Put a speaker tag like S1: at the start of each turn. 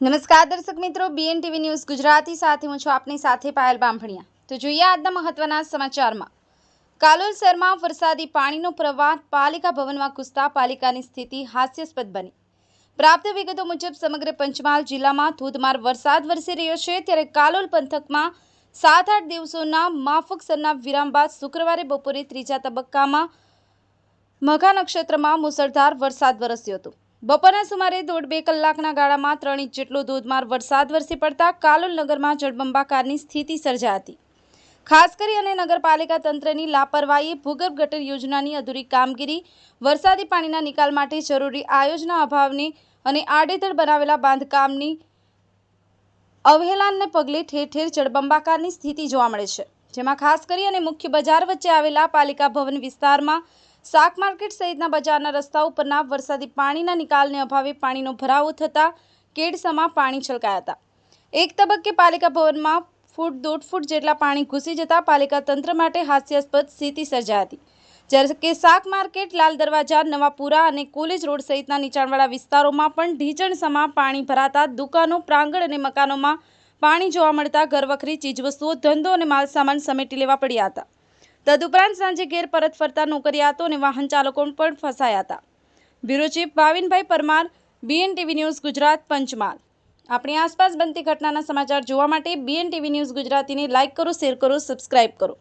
S1: નમસ્કાર દર્શક મિત્રો બીએન ટીવી ન્યૂઝ ગુજરાતી સાથે હું છું આપની સાથે પાયલ બાંભણિયા તો જોઈએ આજના મહત્વના સમાચારમાં. કાલોલ શહેરમાં વરસાદી પાણીનો પ્રવાહ પાલિકા ભવનમાં ઘૂસતા પાલિકાની સ્થિતિ હાસ્યાસ્પદ બની. પ્રાપ્ત વિગતો મુજબ સમગ્ર પંચમહાલ જિલ્લામાં ધોધમાર વરસાદ વરસી રહ્યો છે. ત્યારે કાલોલ પંથકમાં સાત આઠ દિવસોના માફક સરના વિરામ બાદ શુક્રવારે બપોરે ત્રીજા તબક્કામાં મઘા નક્ષત્રમાં મુસળધાર વરસાદ વરસ્યો હતો. બપોરના સુમારે દોઢ બે કલાકના ગાળામાં ત્રણ ઇંચ જેટલો ધોધમાર વરસાદ વરસી પડતા કાલોલ નગરમાં જળબંબાકારની સ્થિતિ સર્જા હતી ખાસ કરી અને નગરપાલિકા તંત્રની લાપરવાહી, ભૂગર્ભ ગટર યોજનાની અધૂરી કામગીરી, વરસાદી પાણીના નિકાલ માટે જરૂરી આયોજના અભાવને અને આડેધડ બનાવેલા બાંધકામની અવહેલાનને પગલે ઠેર ઠેર જળબંબાકારની સ્થિતિ જોવા મળે છે. જેમાં ખાસ કરી અને મુખ્ય બજાર વચ્ચે આવેલા પાલિકા ભવન વિસ્તારમાં શાક માર્કેટ સહિતના બજારના રસ્તા ઉપરના વરસાદી પાણીના નિકાલને અભાવે પાણીનો ભરાવો થતાં કેડસમાં પાણી છલકાયા હતા. એક તબક્કે પાલિકા ભવનમાં ફૂટ દોઢ ફૂટ જેટલા પાણી ઘૂસી જતા પાલિકા તંત્ર માટે હાસ્યાસ્પદ સ્થિતિ સર્જાઈ હતી. જ્યારે કે શાક માર્કેટ, લાલ દરવાજા, નવાપુરા અને કોલેજ રોડ સહિતના નીચાણવાળા વિસ્તારોમાં પણ ઢીંચણસમાં પાણી ભરાતા દુકાનો, પ્રાંગણ અને મકાનોમાં પાણી જોવા મળતા ઘરવખરી, ચીજવસ્તુઓ, ધંધો અને માલસામાન સમેટી લેવા પડ્યા હતા. તદુપરાંત સાંજે ઘેર પરત ફરતા નોકરિયાતો અને વાહન ચાલકો પણ ફસાયા હતા bureau chief Bhavinbhai Parmar BN TV news Gujarat, Panchmahal. આપણી આસપાસ બનતી ઘટનાના સમાચાર જોવા માટે બીએન ટીવી ન્યૂઝ ગુજરાતીને લાઇક કરો, શેર કરો, સબસ્ક્રાઇબ કરો.